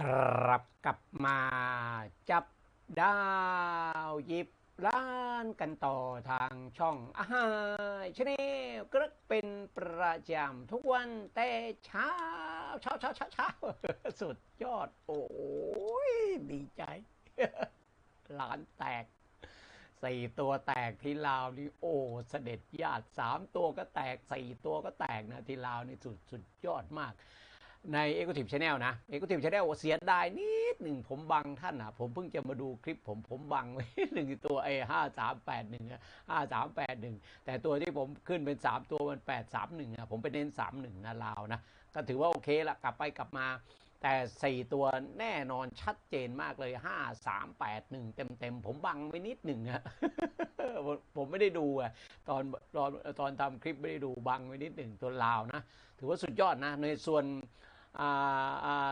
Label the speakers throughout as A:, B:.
A: ครับกลับมาจับดาวหยิบล้านกันต่อทางช่องอาหารชแนลกระเป็นประจำทุกวันแต่เช้าเช้าเช้าเช้าเช้าสุดยอด โอ้ยดีใจล้านแตกสี่ตัวแตกที่ลาวนี่โอ้เสด็จญาติสามตัวก็แตกสี่ตัวก็แตกนะที่ลาวนี่สุดสุดยอดมาก ใน Executive Channel นะ Executive Channel เสียดายนิดหนึ่งผมบังท่านอะผมเพิ่งจะมาดูคลิปผมผมบังไว้หนึ่งตัวไอ้ห้าสามแปดหนึ่งห้าสามแปดหนึ่งแต่ตัวที่ผมขึ้นเป็นสามตัวมันแปดสามหนึ่งอะผมไปเน้นสามหนึ่งนะลาวนะ ก็ถือว่าโอเคละกลับไปกลับมา แต่สี่ตัวแน่นอนชัดเจนมากเลยห้าสามแปดหนึ่งเต็มเต็มๆ ผมบังไว้นิดหนึ่งอะผมไม่ได้ดูอะตอนตอนตอนทำคลิปไม่ได้ดูบังไว้นิดหนึ่งตัวลาวนะ ถือว่าสุดยอดนะในส่วน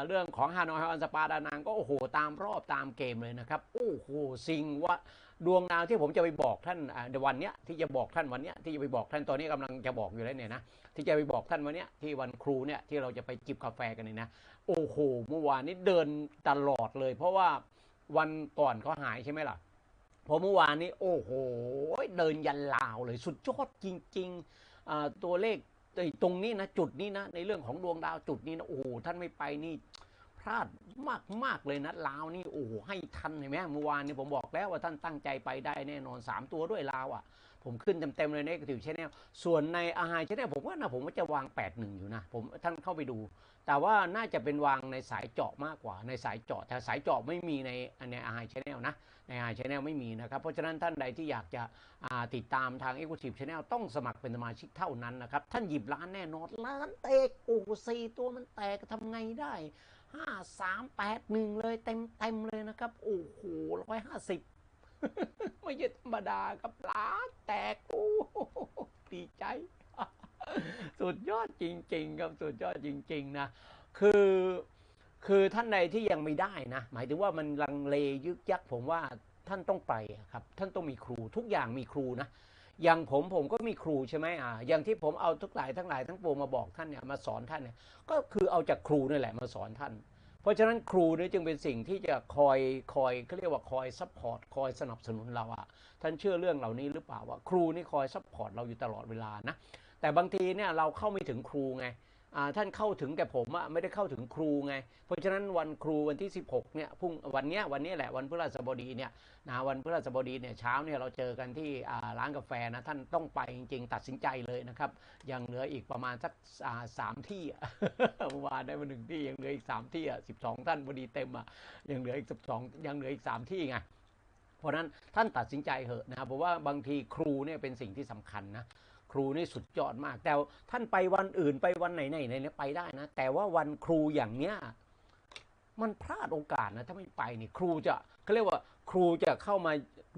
A: เรื่องของฮานอยฮอนสปาดานังก็โอ้โหตามรอบตามเกมเลยนะครับ โอ้โหสิ่งว่าดวงดาวที่ผมจะไปบอกท่านในวันเนี้ยที่จะบอกท่านวันเนี้ยที่จะไปบอกท่านตอนนี้กำลังจะบอกอยู่แล้วเนี่ยนะที่จะไปบอกท่านวันเนี้ยที่วันครูเนี่ยที่เราจะไปจิบกาแฟกันเนี่ยนะโอ้โหเมื่อวานนี้เดินตลอดเลย เพราะว่าวันก่อนเขาหายใช่ไหมล่ะพอเมื่อวานนี้โอ้โหเดินยันลาวเลยสุดยอดจริง ๆ ตัวเลข ตรงนี้นะจุดนี้นะ ในเรื่องของดวงดาวจุดนี้นะโอ้โหท่านไม่ไปนี่ พลาดมากมากเลยนะลาวนี่โอ้โหให้ทันเห็นไหมเมื่อวานนี้ผมบอกแล้วว่าท่านตั้งใจไปได้แน่นอน 3 ตัวด้วยลาวอะ ผมขึ้นเต็มๆเลยในกระถิ่นชแนลส่วนในอาหารชแนลผมว่านะผมว่าจะวาง 8 1 อยู่นะผมท่านเข้าไปดู แต่ว่าน่าจะเป็นวางในสายเจาะมากกว่าในสายเจาะแต่สายเจาะไม่มีในในอาหารชแนลนะ ในอชแนลไม่มีนะครับ เพราะฉะนั้นท่านใดที่อยากจะติดตามทาง e x e c u t i v e Channel ต้องสมัครเป็นสมาชิกเท่านั้นนะครับ ท่านหยิบล้านแน่นอนล้านแตกโอ้สี่ตัวมันแตกทำไงได้ห้าสามแปดหนึ่งเลยเต็มเต็มเลยนะครับ โอ้โหร้อยห้าสิบไม่ใช่ธรรมดาครับล้านแตกโอ้โหดีใจ สุดยอดจริง ๆ ครับสุดยอดจริง ๆ นะ คือคือท่านใดที่ยังไม่ได้นะ หมายถึงว่ามันลังเลยึกยักผมว่า ท่านต้องไปครับ ท่านต้องมีครูทุกอย่างมีครูนะอย่างผมผมก็มีครูใช่ไหมอ่าอย่างที่ผมเอาทุกหลายทั้งหลายทั้งปวงมาบอกท่านเนี่ยมาสอนท่านเนี่ยก็คือเอาจากครูนี่แหละมาสอนท่าน เพราะฉะนั้นครูนี่จึงเป็นสิ่งที่จะคอยคอยเขาเรียกว่าคอยซัพพอร์ตคอยสนับสนุนเราอะท่านเชื่อเรื่องเหล่านี้หรือเปล่าว่าครูนี่คอยซัพพอร์ตเราอยู่ตลอดเวลานะแต่บางทีเนี่ยเราเข้าไม่ถึงครูไง ท่านเข้าถึงแต่ผมอะไม่ได้เข้าถึงครูไง เพราะฉะนั้นวันครูวันที่ 16เนี่ยพรุ่งวันเนี้ยวันนี้แหละวันพฤหัสบดีเนี่ยนะวันพฤหัสบดีเนี่ยเช้าเนี่ยเราเจอกันที่ร้านกาแฟนะท่านต้องไปจริงๆตัดสินใจเลยนะครับยังเหลืออีกประมาณสักสามที่เมื่อวานได้มาหนึ่งที่ยังเหลืออีกสามที่อะสิบสองท่านพอดีเต็มอะยังเหลืออีกสิบสองยังเหลืออีกสามที่ไงเพราะฉะนั้นท่านตัดสินใจเหอะนะครับเพราะว่าบางทีครูเนี่ยเป็นสิ่งที่สำคัญนะ ครูนี่สุดยอดมาก แต่ท่านไปวันอื่นไปวันไหนไหนไหนเนี่ยไปได้นะ แต่ว่าวันครูอย่างเนี้ยมันพลาดโอกาสนะถ้าไม่ไปนี่ครูจะเขาเรียกว่าครูจะเข้ามา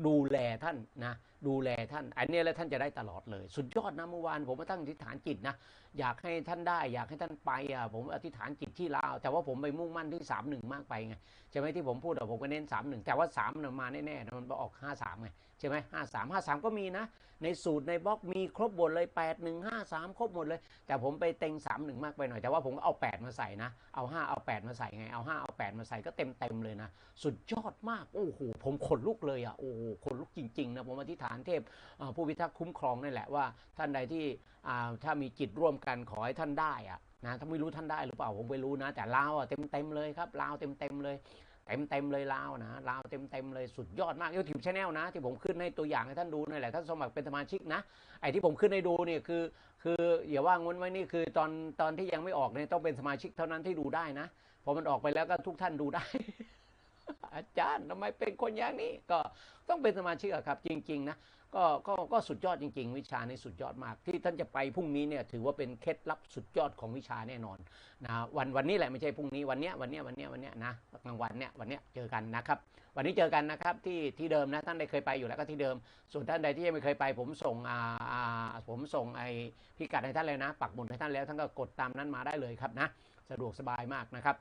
A: ดูแลท่านนะดูแลท่าน อันนี้แล้วท่านจะได้ตลอดเลย สุดยอดนะเมื่อวานผมมาตั้งทิฏฐานจิตนะอยากให้ท่านได้ อยากให้ท่านไปอะผมอธิษฐานจิตที่ลาวแต่ว่าผมไปมุ่งมั่นที่สามหนึ่งมากไปไงใช่ไหมที่ผมพูดอะผมก็เน้นสามหนึ่งแต่ว่าสามน่ะมาแน่ๆมันออกห้าสามไงใช่ไหมห้าสามห้าสามก็มีนะ ในสูตรในบล็อกมีครบหมดเลย8 1 5 3ครบหมดเลย แต่ผมไปเต็ง3 1มหนึ่งมากไปหน่อยแต่ว่าผมก็เอา8มาใส่นะเอา5เอา8มาใส่ไงเอา5เอา8มาใส่ก็เต็มเต็มเลยนะ สุดยอดมากโอ้โหผมขนลุกเลยอะโอ้โหขนลุกจริงๆนะผมอธิษฐานเทพผู้พิทักษ์คุ้มครองนี่แหละว่าท่านใดที่อ่าถ้ามีจิตร่วมกันขอให้ท่านได้อะนะถ้าไม่รู้ท่านได้หรือเปล่าผมไม่รู้นะ แต่ลาวอะเต็มเต็มเลยครับลาวเต็มเต็มเลยเต็มเต็มเลยลาวนะลาวเต็มเต็มเลยสุดยอดมากยูทูบชาแนลนะ ที่ผมขึ้นให้ตัวอย่างให้ท่านดูนั่นแหละท่านสมัครเป็นสมาชิกนะไอ้ที่ผมขึ้นให้ดูเนี่ยคือ คืออย่าว่างนไว้นี่คือตอนตอนที่ยังไม่ออกเนี่ยต้องเป็นสมาชิกเท่านั้นที่ดูได้นะพอมันออกไปแล้วก็ทุกท่านดูได้ อาจารย์ทำไมเป็นคนอย่างนี้ ก็ต้องเป็นสมาชิกอะครับ จริง ๆ นะก็ก็ก็สุดยอดจริง ๆ วิชาในสุดยอดมาก ที่ท่านจะไปพรุ่งนี้เนี่ยถือว่าเป็นเคล็ดลับสุดยอดของวิชาแน่นอนนะวันวันนี้แหละไม่ใช่พรุ่งนี้วันเนี้ยวันเนี้ยวันเนี้ยวันเนี้ยนะกลางวันเนี่ยวันเนี้ยเจอกันนะครับ วันนี้เจอกันนะครับที่ที่เดิมนะท่านได้เคยไปอยู่แล้วก็ที่เดิม ส่วนท่านใดที่ยังไม่เคยไป ผมส่งอ่าผมส่งไอพิกัดให้ท่านเลยนะ ปักหมุดให้ท่านแล้วท่านก็กดตามนั้นมาได้เลยครับนะ สะดวกสบายมากนะครับ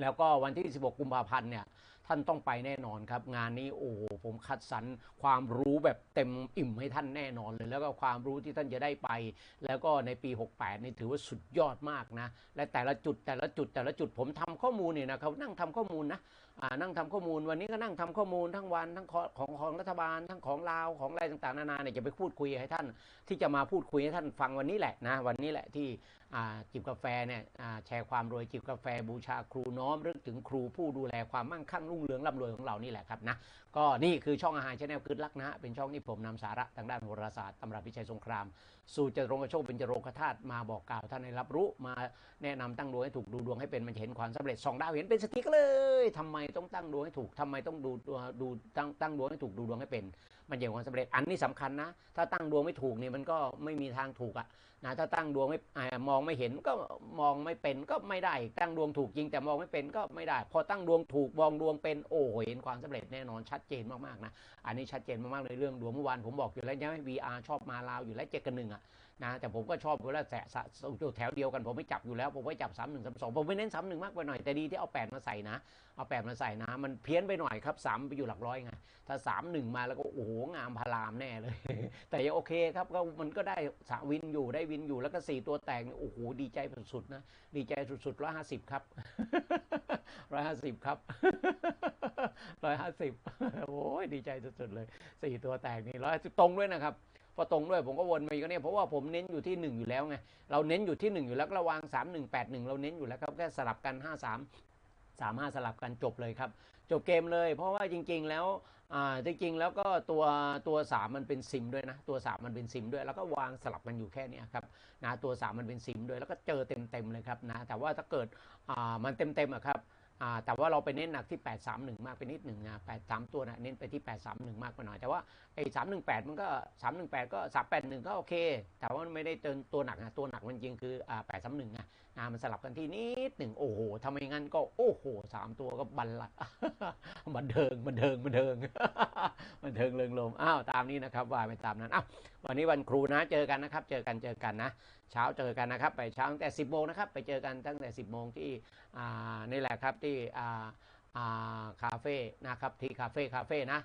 A: แล้วก็วันที่ 16 กุมภาพันธ์เนี่ยท่านต้องไปแน่นอนครับ งานนี้โอ้โหผมคัดสรรความรู้แบบเต็มอิ่มให้ท่านแน่นอนเลย แล้วก็ความรู้ที่ท่านจะได้ไป แล้วก็ในปี 68 นี่ถือว่าสุดยอดมากนะ และแต่ละจุดแต่ละจุดแต่ละจุดผมทำข้อมูลเนี่ยนะครับนั่งทำข้อมูลนะ นั่งทำข้อมูล วันนี้ก็นั่งทำข้อมูลทั้งวันทั้งของของรัฐบาล ทั้งของลาวของอะไรต่างๆนานาเนี่ยจะไปพูดคุยให้ท่าน ที่จะมาพูดคุยให้ท่านฟังวันนี้แหละนะวันนี้แหละที่จิบกาแฟเนี่ยแชร์ความรวยจิบกาแฟบูชาครูน้อมรึกถึงครูผู้ดูแลความมั่งคั่งรุ่งเรืองร่ำรวยของเรานี่แหละครับนะก็นี่คือช่องอาหารชาแนลคืดลักนะฮะเป็นช่องที่ผมนำสาระทางด้านโหราศาสตร์ตำรับวิชัยสงคราม สู่จรงกโชคเป็นจโรงคธาตุมาบอกกล่าวท่านให้รับรู้มาแนะนำตั้งดวงให้ถูกดูดวงให้เป็นมันเห็นความสำเร็จสองดาวเห็นเป็นสติกเลยทำไมต้องตั้งดวงให้ถูกทำไมต้องดูดูดูตั้งตั้งดวงให้ถูกดูดวงให้เป็น มันจะเห็นความสำเร็จอันนี้สำคัญนะ ถ้าตั้งดวงไม่ถูกเนี่ยมันก็ไม่มีทางถูกอะนะถ้าตั้งดวงไม่มองไม่เห็นก็มองไม่เป็นก็ไม่ได้ ตั้งดวงถูกจริงแต่มองไม่เป็นก็ไม่ได้ พอตั้งดวงถูกมองดวงเป็นโอ้โหเห็นความสำเร็จแน่นอนชัดเจนมากๆนะอันนี้ชัดเจนมากๆในเรื่องดวงเมื่อวานผมบอกอยู่แล้วใช่ไหม VR ชอบมาลาวอยู่แล้วเจ็ดกันหนึ่งอะนะแต่ผมก็ชอบอยู่แล้วแสะสะแถวเดียวกันผมไม่จับอยู่แล้ว ผมไม่จับสามหนึ่งสามสองผมไม่เน้นสามหนึ่งมากไปหน่อยแต่ดีที่เอาแปดมาใส่นะเอาแปดมาใส่นะ มันเพี้ยนไปหน่อยครับสามไปอยู่หลักร้อยไงถ้าสามหนึ่งมาแล้วก็โอ้โหงามพารามแน่เลย แต่ยังโอเคครับก็มันก็ได้สาวินอยู่ได้วินอยู่แล้วก็สี่ตัวแตกนี่โอ้โหดีใจสุดๆนะดีใจสุดๆร้อยห้าสิบครับร้อยห้าสิบครับร้อยห้าสิบโอ้ยดีใจสุดๆเลยสี่ตัวแตกนี่ร้อยสิบตรงด้วยนะครับพอตรงด้วยผมก็วนมาอีกเนี่ยเพราะว่าผมเน้นอยู่ที่ 1 อยู่แล้วไงเราเน้นอยู่ที่ 1 อยู่แล้วระวาง3 1 8 1 เราเน้นอยู่แล้วครับแค่สลับกัน 5 3 3 5 สลับกันจบเลยครับ จบเกมเลย เพราะว่าจริง ๆ แล้ว อ่าจริงๆแล้วก็ตัวตัว3มันเป็นซิมด้วยนะตัว3มันเป็นซิมด้วย แล้วก็วางสลับกันอยู่แค่นี้ครับนะตัว3มันเป็นซิมด้วยแล้วก็เจอเต็มๆเลยครับนะแต่ว่าถ้าเกิดอ่ามันเต็มๆอะครับอ่าแต่ว่าเราไปเน้นหนักที่ 831 มากไปนิดหนึ่งนะ83 ตัวนะเน้นไปที่ 831 มากไปหน่อย แต่ว่าไอ้สามหนึ่งแปดมันก็สามหนึ่งแปดก็สามแปดหนึ่งก็โอเค แต่ว่ามันไม่ได้เตินตัวหนักนะตัวหนักมันจริงคืออ่าแปดสามหนึ่ง นะอ่ามันสลับกันที่นิดหนึ่งโอ้โหทำไมงั้นก็โอ้โหสามตัวก็บันละบันเทิงบันเทิงบันเทิงบันเทิงเริงลมอ้าวตามนี้นะครับว่าไปตามนั้นอ้าววันนี้วันครูนะเจอกันนะครับ เจอกันเจอกันนะเช้าเจอกันนะครับ ไปเช้าตั้งแต่ 10โมงนะครับ ไปเจอกันตั้งแต่ 10โมงที่นี่แหละครับที่คาเฟ่นะครับที่คาเฟ่คาเฟ่นะ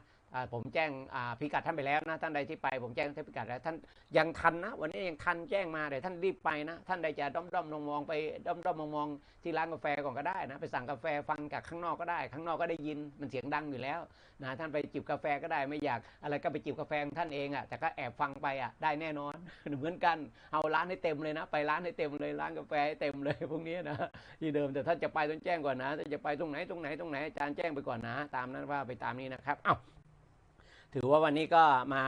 A: ผมแจ้งพิกัดท่านไปแล้วนะท่านใดที่ไปผมแจ้งท่านพิกัดแล้วท่านยังทันนะ วันนี้ยังทันแจ้งมาเดี๋ยวท่านรีบไปนะท่านใดจะด้อมด้อมมองมองไปด้อมด้อมมองมองที่ร้านกาแฟก่อนก็ได้นะไปสั่งกาแฟฟังจากข้างนอกก็ได้ ข้างนอกก็ได้ยินมันเสียงดังอยู่แล้วนะท่านไปจิบกาแฟก็ได้ไม่อยากอะไรก็ไปจิบกาแฟของท่านเองอะแต่ก็แอบฟังไปอะได้แน่นอนเหมือนกันเอาร้านให้เต็มเลยนะ ไปร้านให้เต็มเลยร้านกาแฟให้เต็มเลยพวกนี้นะที่เดิมแต่ท่านจะไปต้องแจ้งก่อนนะถ้าจะไปตรงไหนตรงไหนตรงไหนอาจารย์แจ้งไปก่อนนะ ตามนั้นว่าไปตามนี้นะครับอ้าว ถือว่าวันนี้ก็มา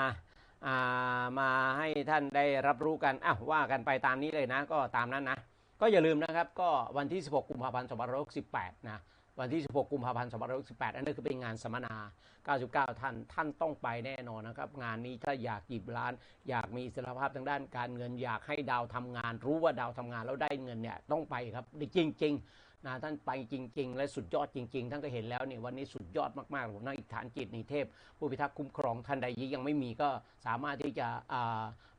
A: ามาให้ท่านได้รับรู้กันอ้าวว่ากันไปตามนี้เลยนะ ก็ตามนั้นนะ ก็อย่าลืมนะครับ ก็วันที่ 16 กุมภาพันธ์2568 นะ วันที่ 16 กุมภาพันธ์2568 อันนี้คือเป็นงานสัมมนา 99 ท่าน ท่านต้องไปแน่นอนนะครับ งานนี้ถ้าอยากหยิบล้าน อยากมีอิสรภาพทางด้านการเงิน อยากให้ดาวทำงาน รู้ว่าดาวทำงานแล้วได้เงินเนี่ย ต้องไปครับ จริง ๆ นะท่านไปจริง ๆ และสุดยอดจริง ๆ ท่านก็เห็นแล้วเนี่ยวันนี้สุดยอดมากๆผมนั่งอิทธานจิตนิเทพ ผู้พิทักษ์คุ้มครองท่านใดยังไม่มีก็สามารถที่จะ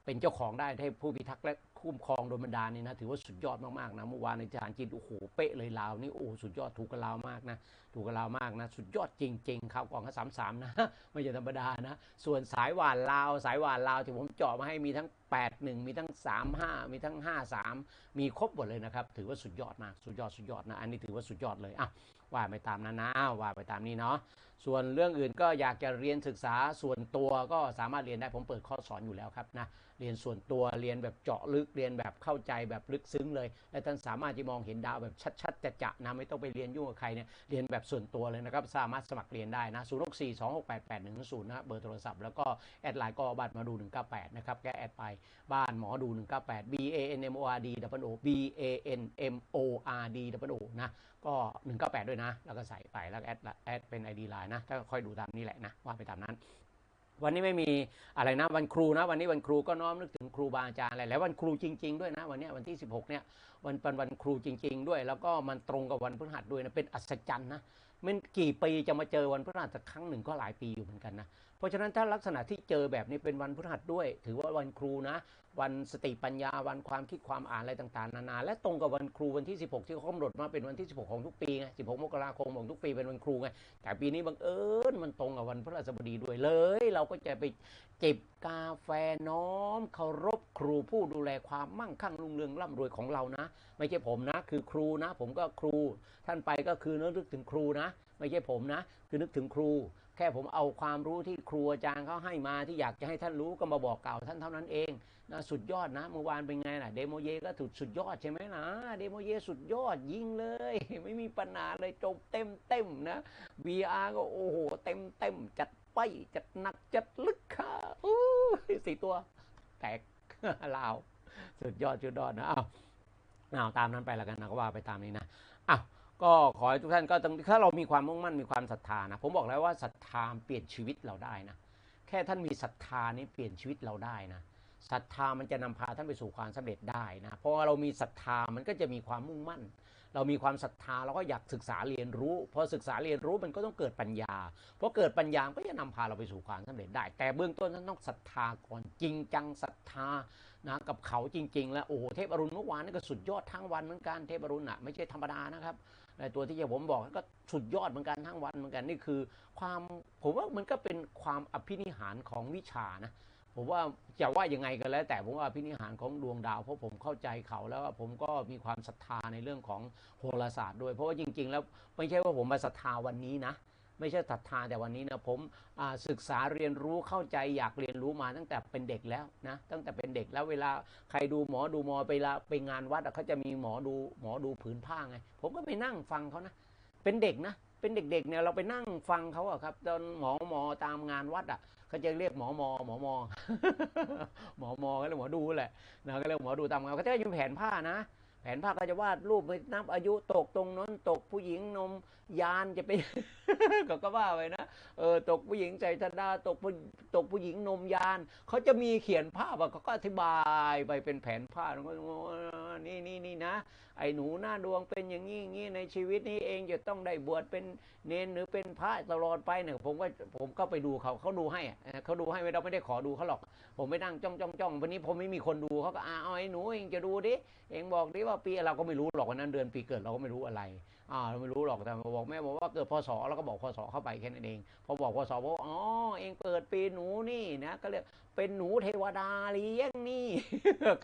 A: เป็นเจ้าของได้ให้ผู้พิทักษ์และ คุ้มครองโดยบรรดาลนี่นะถือว่าสุดยอดมากๆนะเมื่อวานในจานจีนโอ้โหเป๊ะเลยลาวนี่โอ้สุดยอดถูกกับลาวมากนะถูกกับลาวมากนะสุดยอดจริงๆข่าวกองก็สามสามนะไม่ใช่ธรรมดานะส่วนสายหวานลาว สายหวานลาวที่ผมเจาะมาให้มีทั้ง 8 1 มีทั้ง 3 5 มีทั้ง 5 3 มีครบหมดเลยนะครับถือว่าสุดยอดมากสุดยอดสุดยอดนะอันนี้ถือว่าสุดยอดเลยอะว่าไปตามนั้นนะว่าไปตามนี้เนาะส่วนเรื่องอื่นก็อยากจะเรียนศึกษาส่วนตัวก็สามารถเรียนได้ผมเปิดคอร์สสอนอยู่แล้วครับนะ เรียนส่วนตัวเรียนแบบเจาะลึกเรียนแบบเข้าใจแบบลึกซึ้งเลย และท่านสามารถที่มองเห็นดาวแบบชัดๆจะๆนะไม่ต้องไปเรียนยุ่งกับใครเนี่ยเรียนแบบส่วนตัวเลยนะครับสามารถสมัครเรียนได้นะ0 6 4 2 6 8 8 1 0นะเบอร์โทรศัพท์แล้วก็แอดไลน์ก็บัตรมาดู198นะครับแกแอดไปบ้านหมอดู198 B A N M O R D W O B A N M O R D W O นะก็198ด้วยนะ แล้วก็ใส่ไปแล้วแอดแอดเป็น ID ไลน์นะก็ค่อยดูตามนี้แหละนะว่าไปตามนั้น วันนี้ไม่มีอะไรนะวันครูนะ วันนี้วันครูก็น้อมนึกถึงครูบาอาจารย์อะไรแล้ววันครูจริง ๆ ด้วยนะ วันนี้วันที่ 16เนี่ยวันเป็นวันครูจริง ๆ ด้วย แล้วก็มันตรงกับวันพฤหัสด้วยนะเป็นอัศจรรย์นะมันกี่ปีจะมาเจอวันพฤหัสสักครั้งหนึ่งก็หลายปีอยู่เหมือนกันนะ เพราะฉะนั้นถ้าลักษณะที่เจอแบบนี้เป็นวันพฤหัสด้วย ถือว่าวันครูนะ วันสติปัญญาวันความคิดความอ่านอะไรต่างๆ นานา และตรงกับวันครูวันที่ 16 ที่เขากำหนดมาเป็นวันที่ 16 ของทุกปีไง16 มกราคมของทุกปีเป็นวันครูไงแต่ปีนี้บังเอิญมันตรงกับวันพฤหัสบดีด้วยเลย เราก็จะไปจิบกาแฟน้อมเคารพครูผู้ดูแลความมั่งคั่งรุ่งเรืองร่ำรวยของเรานะ ไม่ใช่ผมนะ คือครูนะ ผมก็ครู ท่านไปก็คือนึกถึงครูนะ ไม่ใช่ผมนะ คือนึกถึงครู แค่ผมเอาความรู้ที่ครูอาจารย์เขาให้มาที่อยากจะให้ท่านรู้ก็มาบอกกล่าวท่านเท่านั้นเองนะสุดยอดนะเมื่อวานเป็นไงล่ะเดโมเยก็ถูกสุดยอดใช่ไหมนะเดโมเยสุดยอดยิงเลย ไม่มีปัญหาเลยจบเต็มเต็มนะ VR ก็โอ้โหเต็มเต็มจัดไปจัดหนักจัดลึกค่ะอู้สี่ตัว แตกลาวสุดยอดสุดยอดนะอ้าวอ้าวตามนั้นไปแล้วกันนะก็ว่าไปตามนี้นะอ้าว ก็ขอให้ทุกท่านก็ถ้าเรามีความมุ่งมั่นมีความศรัทธานะผมบอกแล้วว่าศรัทธาเปลี่ยนชีวิตเราได้นะแค่ท่านมีศรัทธานี่เปลี่ยนชีวิตเราได้นะศรัทธามันจะนำพาท่านไปสู่ความสำเร็จได้นะเพราะเรามีศรัทธามันก็จะมีความมุ่งมั่น เรามีความศรัทธาเราก็อยากศึกษาเรียนรู้พอศึกษาเรียนรู้มันก็ต้องเกิดปัญญาพอเกิดปัญญาก็จะนำพาเราไปสู่ความสำเร็จได้ แต่เบื้องต้นท่านต้องศรัทธาก่อนจริงจังศรัทธานะกับเขาจริง ๆ แล้วโอ้โหเทพอรุณเมื่อวานนี่ก็สุดยอดทั้งวันเหมือนกันเทพอรุณอะไม่ใช่ธรรมดานะครับ ในตัวที่ผมบอกก็สุดยอดเหมือนกันทั้งวันเหมือนกันนี่คือ ความผมว่ามันก็เป็นความอภินิหารของวิชานะผมว่าจะว่ายังไงก็แล้ว แต่ผมว่าอภินิหารของดวงดาว เพราะผมเข้าใจเขาแล้วผมก็มีความศรัทธาในเรื่องของโหราศาสตร์ด้วย เพราะว่าจริง ๆ แล้วไม่ใช่ว่าผมมาศรัทธาวันนี้นะ ไม่ใช่ศรัทธาแต่วันนี้นะผมศึกษาเรียนรู้เข้าใจอยากเรียนรู้มาตั้งแต่เป็นเด็กแล้วนะตั้งแต่เป็นเด็กแล้วเวลาใครดูหมอดูหมอไปละไปงานวัดเขาจะมีหมอดูหมอดูผืนผ้าไง ผมก็ไปนั่งฟังเขานะ เป็นเด็กนะเป็นเด็กๆเนี่ยเราไปนั่งฟังเขาอะครับตอนหมอหมอตามงานวัดอะเขาจะเรียกหมอหมอหมอหมอหมอหมอก็เรียกหมอดูแหละนะก็เรียกหมอดูตามงานเขาจะยู่แผนผ้านะ แผนภาพก็จะวาดรูปไปนับอายุตกตรงนั้นตกผู้หญิงนมยานจะไป ก็ก็ว่าไปนะเออตกผู้หญิงใจธดาตกผู้ตกผู้หญิงนมยานเขาจะมีเขียนภาพอะเขาก็อธิบายไปเป็นแผนภาพแล้นี่นี่ นะ ไอ้หนูหน้าดวงเป็นอย่างนี้อย่างนี้ในชีวิตนี้เองจะต้องได้บวชเป็นเนนหรือเป็นพระตลอดไปเนี่ยผมก็ผมก็ไปดูเขาเขาดูให้เขาดูให้ไม่เราไม่ได้ขอดูเขาหรอก ผมไม่นั่งจ้องจ้องจ้องวันนี้ผมไม่มีคนดูเขาก็อ่าเอาไอ้หนูเองจะดูดิเองบอกดิว่าปีเราก็ไม่รู้หรอกวันนั้นเดือนปีเกิดเราก็ไม่รู้อะไร อ่าเราไม่รู้หรอกแต่บอกแม่บอกว่าเกิดพศเราก็บอกพศเข้าไปแค่นั้นเอง พอบอกพศบอกอ๋อเองเกิดปีหนูนี่นะก็เรียกเป็นหนูเทวดาเลี้ยงนี่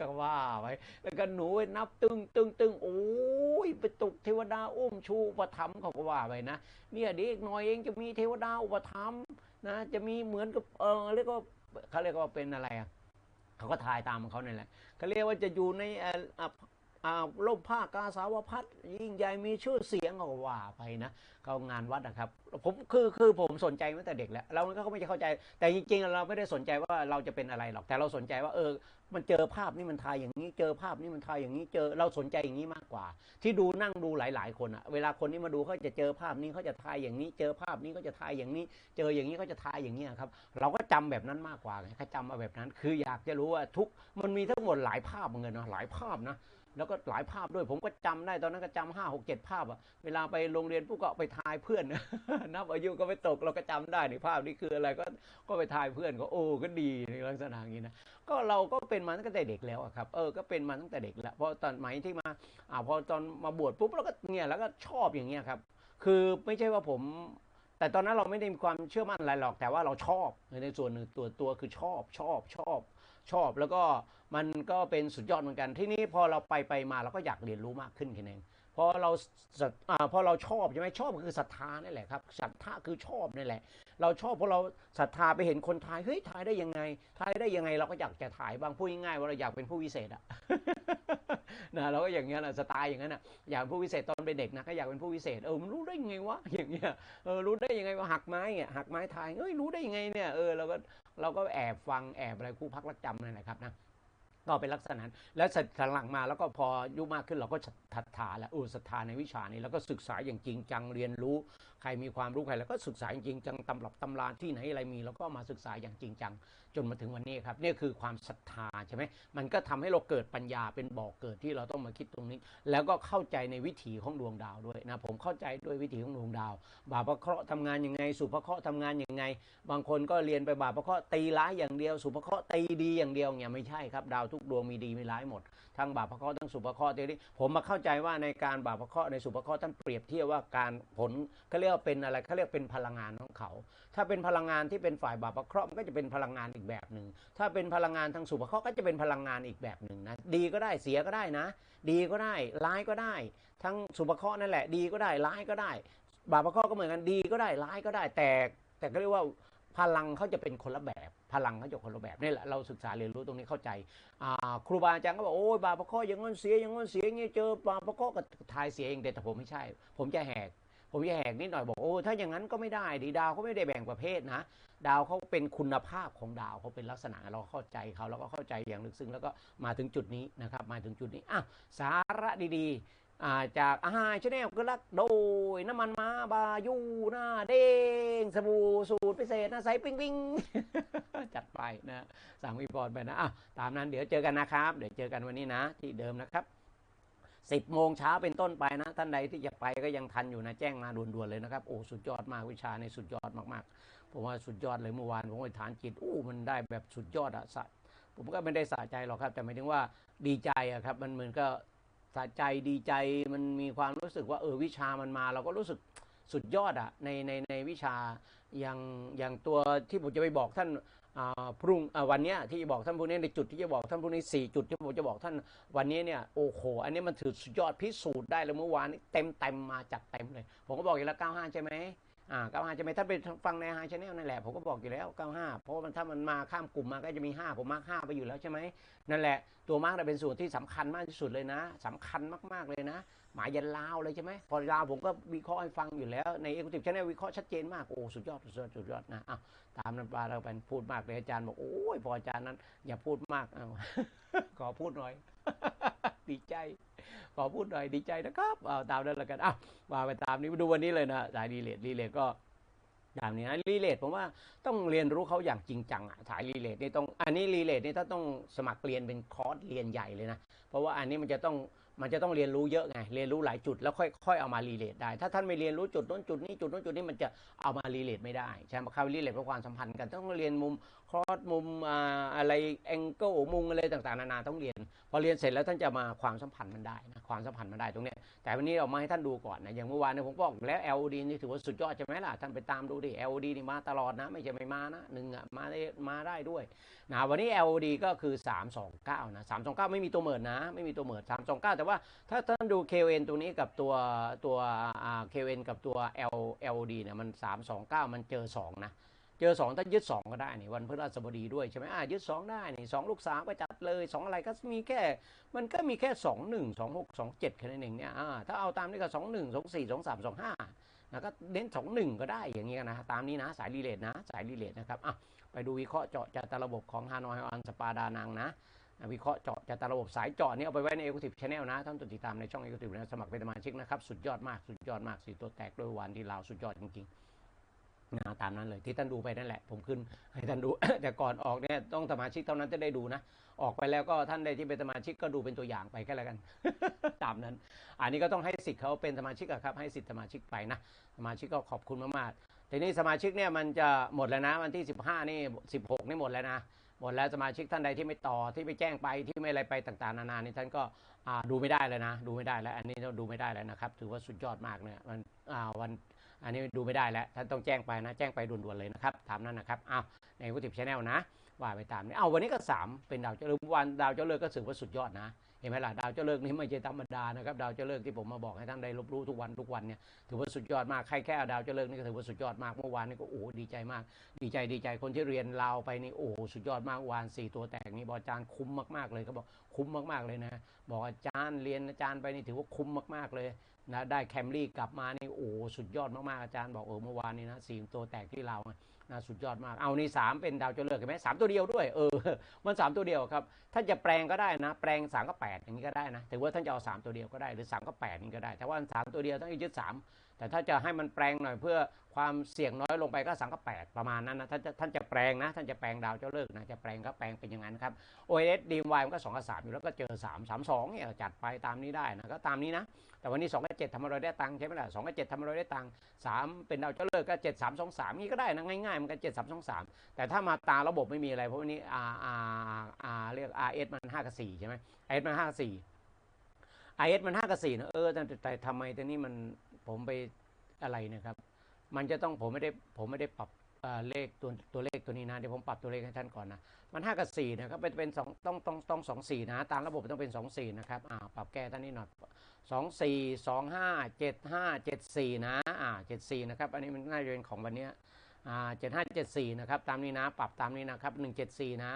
A: ก็ว่าไปแล้วก็หนูนับตึงตึงตึงโอ้ยไปตกเทวดาอุ้มชูอุปถัมภ์เขาก็ว่าไปนะเนี่ยเด็กน่อยเองจะมีเทวดาอุปถัมภ์นะจะมีเหมือนกับเออเรียกว่าเขาเรียกว่าเป็นอะไรอะเขาก็ทายตามของเขาเนี่ยแหละเขาเรียกว่าจะอยู่ในเออ ล่มผ้ากาสาวพัดยิ่งใหญ่มีชื่อเสียงก็ว่าไปนะเขางานวัดนะครับ ผมคือคือผมสนใจมาตั้งแต่เด็กแล้วเราก็ไม่เข้าใจ แต่จริง ๆ เราไม่ได้สนใจว่าเราจะเป็นอะไรหรอกแต่เราสนใจว่าเออ มันเจอภาพนี่มันทายอย่างนี้ เจอภาพนี่มันทายอย่างนี้เจอเราสนใจอย่างนี้มากกว่า ที่ดูนั่งดูหลาย ๆ คนอะเวลาคนที่มาดูเขาจะเจอภาพนี้เขาจะทายอย่างนี้ เจอภาพนี้เขาจะทายอย่างนี้ เจออย่างนี้เขาจะทายอย่างนี้ครับ เราก็จำแบบนั้นมากกว่าไงเขาจำมาแบบนั้น คืออยากจะรู้ว่าทุกมันมีทั้งหมดหลายภาพเหมือนกันนะหลายภาพนะ แล้วก็หลายภาพด้วยผมก็จำได้ตอนนั้นก็จำห้าหกเจ็ดภาพอะเวลาไปโรงเรียนปุ๊บก็ไปทายเพื่อนนับอายุก็ไปตกเราก็จำได้ในภาพนี้คืออะไรก็ก็ไปทายเพื่อนก็โอ้ก็ดีในลักษณะอย่างนี้นะก็เราก็เป็นมาตั้งแต่เด็กแล้วครับเออก็เป็นมาตั้งแต่เด็กแล้วเพราะตอนไหมที่มาอ่าพอตอนมาบวชปุ๊บเราก็เนี่ยแล้วก็ชอบอย่างเงี้ยครับ คือไม่ใช่ว่าผมแต่ตอนนั้นเราไม่ได้มีความเชื่อมั่นอะไรหรอกแต่ว่าเราชอบในส่วนหนึ่งตัวตัวคือชอบชอบชอบ ชอบ แล้วก็มันก็เป็นสุดยอดเหมือนกัน ที่นี้พอเราไปไปมาเราก็อยากเรียนรู้มากขึ้นแค่นั้นเองพอเราศรัทอ่าพอเราชอบใช่ไหมชอบคือศรัทธานั่แหละครับศรัทธาคือชอบนั่แหละ เราชอบเพราะเราศรัทธาไปเห็นคนทายเฮ้ยทายได้ยังไงทายได้ยังไงเราก็อยากจะถ่ายบางพูดง่ายๆว่าเราอยากเป็นผู้วิเศษอะนะเราก็อย่างเงี้ยนะสไตล์อย่างนั้นอะอยากเป็นผู้วิเศษตอนเป็นเด็กนะก็อยากเป็นผู้วิเศษเออมันรู้ได้ยังไงวะอย่างเงี้ยเออรู้ได้ยังไงว่าหักไม้เนี่ยหักไม้ทายเอ้ยรู้ได้ยังไงเนี่ยเออเราก็ เราก็แอบฟังแอบอะไรคู่พักรักจำเลยนะครับนะ ก็เป็นลักษณะนั้นแล้วเสร็จหลังมาแล้วก็พออายุมากขึ้นเราก็ศรัทธาแล้วออศรัทธาในวิชานี้แล้วก็ศึกษาอย่างจริงจังเรียนรู้ ใครมีความรู้ใครแล้วก็ศึกษาจริงจังตำรับตำราที่ไหนอะไรมีแล้วก็มาศึกษาอย่างจริงจัง จนมาถึงวันนี้ครับนี่คือความศรัทธาใช่ไหมมันก็ทำให้เราเกิดปัญญาเป็นบ่อกเกิดที่เราต้องมาคิดตรงนี้ แล้วก็เข้าใจในวิถีของดวงดาวด้วยนะผมเข้าใจด้วยวิถีของดวงดาว บาปพระเคราะห์ทำงานยังไง สุภเคราะห์ทำงานยังไง บางคนก็เรียนไปบาปพระเคราะห์ตีร้ายอย่างเดียว สุภเคราะห์ตีดีอย่างเดียวเนี่ยไม่ใช่ครับดาวทุกดวงมีดีมีร้ายหมด ทั้งบาปพระเคราะห์ทั้งสุภเคราะห์ทีนี้ผมมาเข้าใจว่าในการบาปพระเคราะห์ในสุภเคราะห์ท่านเปรียบเทียบว่าการผลเขาเรียกว่าเป็นอะไรเขาเรียกเป็นพลังงานของเขา ถ้าเป็นพลังงานที่เป็นฝ่ายบาปพระเคราะห์มันก็จะเป็นพลังงานอีกแบบหนึ่งถ้าเป็นพลังงานทางสุภเคราะห์ก็จะเป็นพลังงานอีกแบบหนึ่งนะดีก็ได้เสียก็ได้นะ ดีก็ได้ร้ายก็ได้ ทั้งสุภเคราะห์นั่นแหละดีก็ได้ร้ายก็ได้ บาปพระเคราะห์ก็เหมือนกันดีก็ได้ร้ายก็ได้แต่แต่ก็เรียกว่าพลังเขาจะเป็นคนละแบบ พลังเขาจะคนละแบบนี่แหละเราศึกษาเรียนรู้ตรงนี้เข้าใจครูบาอาจารย์ก็บอกโอ้ยบาปะเคราะห์อย่างงั้นเสียอย่างงั้นเสียอย่างงี้เจอบาปะเคราะห์ก็ทายเสียเองแต่ผมไม่ใช่ ผมจะแหกผมจะแหกนิดหน่อยบอกโอ้ถ้าอย่างนั้นก็ไม่ได้ดีดาวเขาไม่ได้แบ่งประเภทนะ ดาวเขาเป็นคุณภาพของดาวเขาเป็นลักษณะเราเข้าใจเขาแล้วก็เข้าใจอย่างลึกซึ้งแล้วก็มาถึงจุดนี้นะครับมาถึงจุดนี้อะสาระดีๆ จากอาหารชาแนลก็รักโดยน้ำมันมาบายูหน้าเด้งสบู่สูตรพิเศษน้าใสปิ้งปิ้งจัดไปนะสั่งวิบอร์ดไปนะอะตามนั้นเดี๋ยวเจอกันนะครับ เดี๋ยวเจอกันวันนี้นะ ที่เดิมนะครับสิบโมงเช้าเป็นต้นไปนะ ท่านใดที่จะไปก็ยังทันอยู่นะแจ้งมาด่วนๆเลยนะครับโอ้สุดยอดมากวิชาในสุดยอดมากๆผมว่าสุดยอดเลยเมื่อวานผมไปฐานจิตอู้มันได้แบบสุดยอดอะสะผมก็ไม่ได้สะใจหรอกครับ แต่หมายถึงว่าดีใจอะครับ มันเหมือนก็ สะใจดีใจมันมีความรู้สึกว่าเออวิชามันมา เราก็รู้สึกสุดยอดอะในในในวิชาอย่างอย่างตัวที่ผมจะไปบอกท่านพรุ่งวันนี้ที่จะบอกท่านพรุ่งนี้ในจุดที่จะบอกท่านพรุ่งนี้สี่จุดที่ผมจะบอกท่านวันนี้เนี่ยโอ้โหอันนี้มันถือสุดยอดพิสูจน์ได้เลยเมื่อวานนี้เต็มเต็มมาจัดเต็มเลย ผมก็บอกอยู่แล้ว95ใช่ไหม อ่า95ใช่ไหมถ้าไปฟังในไฮชาแนลนั่นแหละผมก็บอกอยู่แล้ว95เพราะว่ามันถ้ามันมาข้ามกลุ่มมาก็จะมี5ผมมาร์ค5ไปอยู่แล้วใช่ไหมนั่นแหละ ตัวมาร์กเป็นส่วนที่สำคัญมากที่สุดเลยนะสำคัญมากๆเลยนะ หมายยันลาวเลยใช่ไหมพอลาวผมก็วิเคราะห์ให้ฟังอยู่แล้วในเอ็กซ์ติฟชแนลวิเคราะห์ชัดเจนมากโอ้สุดยอดสุดยอดสุดยอดนะอ้าวตามนั้นปลาเราไปพูดมากเลยอาจารย์บอกโอ้ยพออาจารย์นั้น อย่าพูดมากเอาขอพูดหน่อย ดีใจ ขอพูดหน่อยดีใจนะครับเอาตามนั้นล้วกันอ้าวมาไปตามนี้มาดูวันนี้เลยนะสายรีเลทรีเลทก็อย่างนี้นะรีเลทผมว่าต้องเรียนรู้เขาอย่างจริงจังอะสายรีเลทนี่ต้องอันนี้รีเลทนี่ถ้าต้องสมัครเรียนเป็นคอร์สเรียนใหญ่เลยนะ เพราะว่าอันนี้มันจะต้องมันจะต้องเรียนรู้เยอะไงเรียนรู้หลายจุดแล้วค่อยค่อยเอามารีเลทได้ ถ้าท่านไม่เรียนรู้จุดนู้นจุดนี้จุดนู้นจุดนี้มันจะเอามารีเลทไม่ได้ใช่ไหมครับรีเลทเพราะความสัมพันธ์กันต้องเรียนมุม คอร์สมุมออะไรแองเกิลมุมอะไรต่างๆนานาต้องเรียน พอเรียนเสร็จแล้วท่านจะมาความสัมพันธ์มันได้นะความสัมพันธ์มันได้ตรงนี้แต่วันนี้เรามาให้ท่านดูก่อนนะอย่างเมื่อวานเนี่ยผมบอกแล้ว LOD นี่ถือว่าสุดยอดใช่ไหมล่ะท่านไปตามดูดิ LOD นี่มาตลอดนะไม่ใช่ไม่มานะหนึ่งอะมาได้มาได้ด้วยนะวันนี้ LOD ก็คือ 329นะ329 ไม่มีตัวเหมิดนะ ไม่มีตัวเหมิด329 แต่ว่าถ้าท่านดู KN ตัวนี้กับตัวตัวอ่า KN กับตัว L LOD เนี่ยมัน 329 มันเจอ 2 นะ เจอ2ถ้ายึด2ก็ได้นี่วันพฤหัสบดีด้วยใช่ไหมอ่ายึด2ได้นี่2ลูก3ก็จัดเลย2องอะไรก็มีแค่ มันก็มีแค่2 1 2 6 2 7แค่นั้นเองเนี่ยอ่าถ้าเอาตามนี้ก็2 1 2 4 2 3 2 5นะก็เน้น2 1ก็ได้อย่างเงี้ยนะตามนี้นะสายรีเลทนะสายรีเลทนะครับอะไปดูวิเคราะห์เจาะจากระบบของฮานอยออนสปาดานังนะวิเคราะห์เจาะจากระบบสายเจาะนี่เอาไปไว้ใน e อ e c u t i v e Channel นะท่านติดตามในช่อง e อ e c u t i v e นะสมัครเป็นสมาชิกนะครับสุดยอดมากสุดยอดมากสีตัวแตกด้วยวันที่ลาวสุดยอดจริงๆ นะตามนั้นเลยที่ท่านดูไปนั่นแหละ ผมขึ้นให้ท่านดู แต่ก่อนออกเนี่ยต้องสมาชิกเท่านั้นจะได้ดูนะ ออกไปแล้วก็ท่านใดที่เป็นสมาชิกก็ดูเป็นตัวอย่างไปแค่แล้วกัน ตามนั้น อันนี้ก็ต้องให้สิทธิ์เขาเป็นสมาชิกอะครับ ให้สิทธิ์สมาชิกไปนะ สมาชิกก็ขอบคุณมากๆทีนี้สมาชิกเนี่ยมันจะหมดแล้วนะ วันที่ 15 นี่ 16 นี่หมดแล้วนะหมดแล้วสมาชิกท่านใดที่ไม่ต่อที่ไปแจ้งไปที่ไม่อะไรไปต่างๆ นานานี่ท่านก็ดูไม่ได้เลยนะ ดูไม่ได้แล้ว อันนี้ต้องดูไม่ได้แล้วนะครับ ถือว่าสุดยอดมากเนี่ยมันวัน อันนี้ดูไม่ได้แล้วท่านต้องแจ้งไปนะ แจ้งไปด่วนๆเลยนะครับตามนั้นนะครับอ้าวในกุฏิชแนลนะ ว่าไปตามนี้เอาวันนี้ก็ 3 เป็นดาวเจ้าเลิกวันดาวเจ้าเลิกก็ถือว่าสุดยอดนะเห็นไหมล่ะดาวเจ้าเลิกนี่ไม่ใช่ธรรมดานะครับดาวเจ้าเลิกที่ผมมาบอกให้ท่านได้รับรู้ทุกวันทุกวันเนี่ยถือว่าสุดยอดมากใครแค่ดาวเจ้าเลิกนี่ก็ถือว่าสุดยอดมากเมื่อวานนี่ก็โอ้ดีใจมาก ดีใจดีใจคนที่เรียนลาวไปนี่โอ้สุดยอดมากวานสี่ตัวแตกนี่บอกอาจารย์คุ้มมากๆเลยเขาบอกคุ้มมากๆเลยนะ บอกอาจารย์เรียนอาจารย์ไปนี่ถือว่าคุ้มมากๆเลย นะได้แคมรี่กลับมานี่โอ้สุดยอดมากๆอาจารย์บอกเออเมื่อวานนี้นะสี่ตัวแตกที่เรานะสุดยอดมากเอานี่สามเป็นดาวเจริญเห็นไหมสามตัวเดียวด้วยเออมันสามตัวเดียวครับท่านจะแปลงก็ได้นะ แปลงสามก็แปดอย่างนี้ก็ได้นะถือว่าท่านจะเอาสามตัวเดียวก็ได้หรือสามก็แปดนี่ก็ได้แต่ว่าสามตัวเดียวต้องยึดสาม แต่ถ้าจะให้มันแปลงหน่อยเพื่อความเสี่ยงน้อยลงไปก็สามก็แปดประมาณนั้นนะท่านจะท่านจะแปลงนะท่านจะแปลงดาวเจ้าเลิกนะจะแปลงก็แปลงเป็นอย่างนั้นครับ OS ดีมวมันก็2กับ3อยู่แล้วก็เจอ 3 3 2เนี่ยจัดไปตามนี้ได้นะก็ตามนี้นะ แต่วันนี้2กับ7ทำอะไรได้ตังค์ใช่ไหมล่ะ2กับ7ทำอะไรได้ตังค์3เป็นดาวเจ้าเลิกก็ 7 3 2 3นี่ก็ได้นะง่ายๆมันก็7 3 2 3 แต่ถ้ามาตาระบบไม่มีอะไรเพราะวันนี้ R R R เรียก RS มัน5กับ4ใช่ไหม RS มัน5กับ4 RS มัน5กับ4นะเออแต่แต่ทำไมตัวนี้มัน ผมไปอะไรนะครับ มันจะต้องผมไม่ได้ผมไม่ได้ปรับเลขตัวตัวเลขตัวนี้นะเดี๋ยวผมปรับตัวเลขให้ท่านก่อนนะ มัน 5 กับ 4 นะครับเป็นเป็นสองต้องต้องต้องสองสี่นะ ตามระบบต้องเป็น 2 4 นะครับอ่าปรับแก้ท่านนี้หน่อย2 4 2 5 7 5 7 4 นะอ่า7 4 นะครับ อันนี้มันน่าจะเป็นของวันนี้อ่า7 5 7 4 นะครับ ตามนี้นะ ปรับตามนี้นะครับ 1 7 4 นะ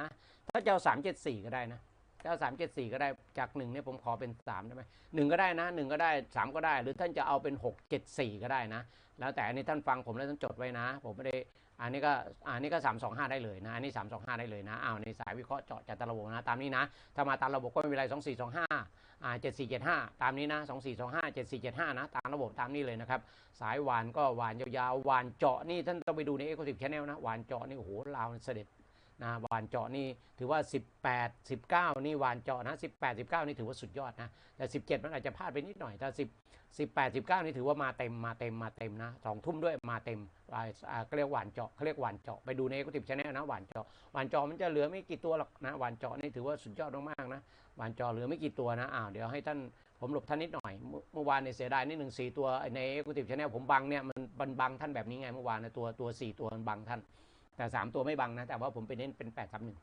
A: ถ้าจะเอา3 7 4 ก็ได้นะ ถ้า3 7 4ก็ได้จาก1เนี่ยผมขอเป็น3ได้ไหมหนึ่งก็ได้นะหนึ่งก็ได้3ก็ได้ หรือท่านจะเอาเป็น6 7 4ก็ได้นะ แล้วแต่อันนี้ท่านฟังผมแล้วท่านจดไว้นะ ผมไม่ได้อันนี้ก็อันนี้ก็3 2 5ได้เลยนะอันนี้3 2 5ได้เลยนะอ้าวในสายวิเคราะห์เจาะจากตาระบบนะตามนี้นะถ้ามาตามระบบก็ไม่เป็นไร2 4 2 5อ่า7 4 7 5ตามนี้นะ2 4 2 5 7 4 7 5นะตามระบบตามนี้เลยนะครับสายหวานก็หวานยาวๆหวานเจาะนี่ท่านต้องไปดูใน e x c l u s i v e Channel นะหวานเจาะนี่โอ้โหลาวเสด็จ นะหวานเจาะนี่ถือว่า 18 19 นี่หวานเจาะนะ18 19 นี่ถือว่าสุดยอดนะแต่ 17 มันอาจจะพลาดไปนิดหน่อยถ้า10 18 19 นี่ถือว่ามาเต็มมาเต็มมาเต็มนะสองทุ่มด้วยมาเต็มอ่าอ่าเขาเรียกหวานเจาะเขาเรียกหวานเจาะไปดูในกุฏิชแนลนะหวานเจาะหวานเจาะมันจะเหลือไม่กี่ตัวหรอกนะหวานเจาะนี่ถือว่าสุดยอดมากๆนะหวานเจาะเหลือไม่กี่ตัวนะอ้าวเดี๋ยวให้ท่านผมหลบท่านนิดหน่อย เมื่อวานในเสียดายนิดหนึ่งสี่ตัวในกุฏิชแนลผมบังเนี่ยมันมันบังท่านแบบนี้ไงเมื่อวานนะตัวตัวสี่ตัวมันบังท่าน แต่สามตัวไม่บังนะ แต่ว่าผมไปเน้นเป็นแปดสามหนึ่ง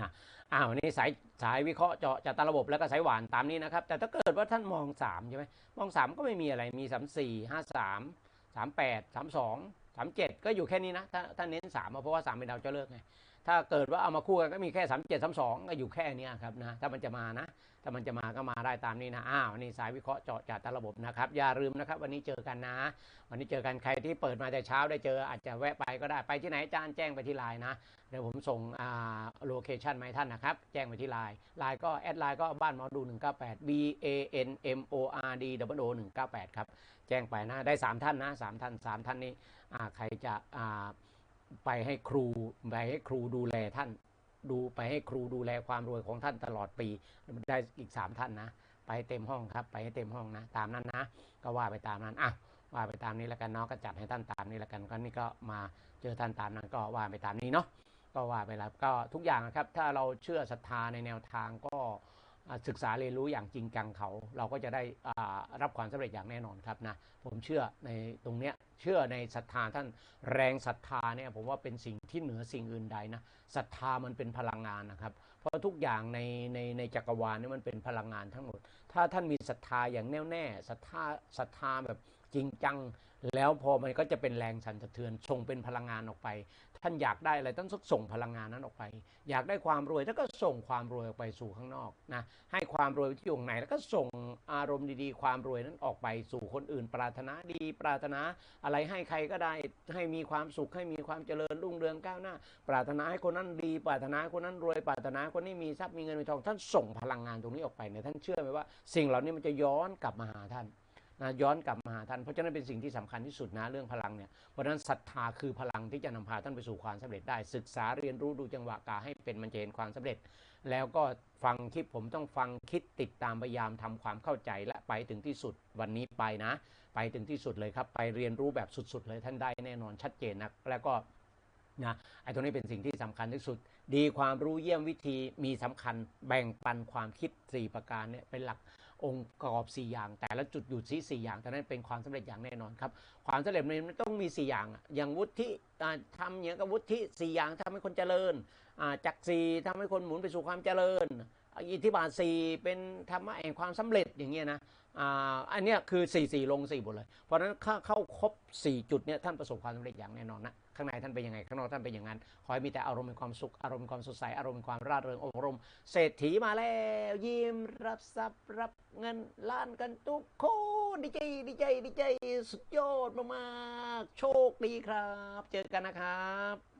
A: นะอ้าวนี่สายสายวิเคราะห์เจาะจากตาระบบแล้วก็สายหวานตามนี้นะครับ แต่ถ้าเกิดว่าท่านมองสามใช่ไหมมองสามก็ไม่มีอะไรมีสามสี่ห้าสามสามแปดสามสองสามเจ็ดก็อยู่แค่นี้นะ ถ้าถ้าเน้นสามเพราะว่าสามเป็นดาวเจ้าเลิกไง ถ้าเกิดว่าเอามาคู่กันก็มีแค่สามเจ็ดสามสองก็อยู่แค่นี้ครับนะถ้ามันจะมานะ ถ้ามันจะมาก็มาได้ตามนี้นะอ้าวนี่สายวิเคราะห์เจาะจากตระบบนะครับ อย่าลืมนะครับ วันนี้เจอกันนะ วันนี้เจอกันใครที่เปิดมาแต่เช้าได้เจออาจจะแวะไปก็ได้ไปที่ไหนจารย์แจ้งไปที่ไลน์นะเดี๋ยวผมส่งอ่าโลเคชันมาให้ท่านนะครับ แจ้งไปที่ไลน์ไลน์ก็แอดไลน์ก็บ้านหมอดู 198 B A N M O R D W O 198 ครับ แจ้งไปนะ ได้ 3 ท่านนะสามท่าน 3 ท่านนี้อ่าใครจะอ่า ไปให้ครูไปให้ครูดูแลท่านดูไปให้ครูดูแลความรวยของท่านตลอดปีได้อีก3ท่านนะ ไปเต็มห้องครับ ไปให้เต็มห้องนะ ตามนั้นนะ ก็ว่าไปตามนั้นอะว่าไปตามนี้แล้วกันเนาะก็จัดให้ท่านตามนี้แล้วกันก็นี่ก็มาเจอท่านตามนั้นก็ว่าไปตามนี้เนาะก็ว่าไปแล้วก็ทุกอย่างนะครับ ถ้าเราเชื่อศรัทธาในแนวทางก็ ศึกษาเรียนรู้อย่างจริงจังเขา เราก็จะได้รับความสำเร็จอย่างแน่นอนครับนะผมเชื่อในตรงเนี้ยเชื่อในศรัทธาท่านแรงศรัทธาเนี่ยผมว่าเป็นสิ่งที่เหนือสิ่งอื่นใดนะศรัทธามันเป็นพลังงานนะครับ เพราะทุกอย่างในในในจักรวาลนี่มันเป็นพลังงานทั้งหมด ถ้าท่านมีศรัทธาอย่างแน่วแน่ศรัทธาศรัทธาแบบ จริงจัง แล้วพอมันก็จะเป็นแรงสั่นสะเทือนส่งเป็นพลังงานออกไป ท่านอยากได้อะไรท่านส่งพลังงานนั้นออกไป อยากได้ความรวยท่านก็ส่งความรวยออกไปสู่ข้างนอกนะให้ความรวยที่อยู่ไหนแล้วก็ส่งอารมณ์ดีๆ ความรวยนั้นออกไปสู่คนอื่น ปรารถนาดี ปรารถนาอะไรให้ใครก็ได้ให้มีความสุขให้มีความเจริญรุ่งเรืองก้าวหน้า ปรารถนาให้คนนั้นดี ปรารถนาคนนั้นรวย ปรารถนาคนนี้มีทรัพย์มีเงินมีทองท่านส่งพลังงานตรงนี้ออกไปเนี่ยท่านเชื่อไหมว่า สิ่งเหล่านี้มันจะย้อนกลับมาหาท่าน นะย้อนกลับมาหาท่านเพราะฉะนั้นเป็นสิ่งที่สำคัญที่สุดนะเรื่องพลังเนี่ยเพราะฉะนั้นศรัทธาคือพลังที่จะนำพาท่านไปสู่ความสำเร็จได้ ศึกษาเรียนรู้ดูจังหวะกาให้เป็นมันจะเห็นความสำเร็จ แล้วก็ฟังคลิปผมต้องฟังคิดติดตามพยายามทำความเข้าใจและไปถึงที่สุดวันนี้ไปนะ ไปถึงที่สุดเลยครับ ไปเรียนรู้แบบสุดๆเลยท่านได้แน่นอนชัดเจนนะแล้วก็นะไอ้ตรงนี้เป็นสิ่งที่สำคัญที่สุด ดีความรู้เยี่ยมวิธีมีสำคัญแบ่งปันความคิด 4 ประการเนี่ยเป็นหลัก องค์ประกอบ 4 อย่าง แต่ละจุดอยู่ที่4อย่างแต่นั้นเป็นความสำเร็จอย่างแน่นอนครับ ความสำเร็จมันต้องมี 4 อย่าง อย่างวุฒิอ่าทำอย่างกับวุฒิ4อย่างทำให้คนเจริญอ่าจักรสีทำให้คนหมุนไปสู่ความเจริญอิทธิบาทสี่เป็นธรรมะแห่งความสำเร็จอย่างเงี้ยนะ อันเนี้ยคือ4ี่สี่ลง4ี่หมดเลย เพราะฉะนั้นเข้าเข้าครบ 4 จุดเนี่ยท่านประสบความสำเร็จอย่างแน่นอนนะ ข้างในท่านเป็นยังไง ข้างนอกท่านเป็นอย่างนั้น ขอให้มีแต่อารมณ์แห่งความสุข อารมณ์แห่งความสดใส อารมณ์แห่งความร่าเริงอบรม เศรษฐีมาแล้ว ยิ้มรับทรัพย์รับเงินล้านกันทุกคนดีใจดีใจดีใจสุดยอดมากๆโชคดีครับ เจอกันนะครับ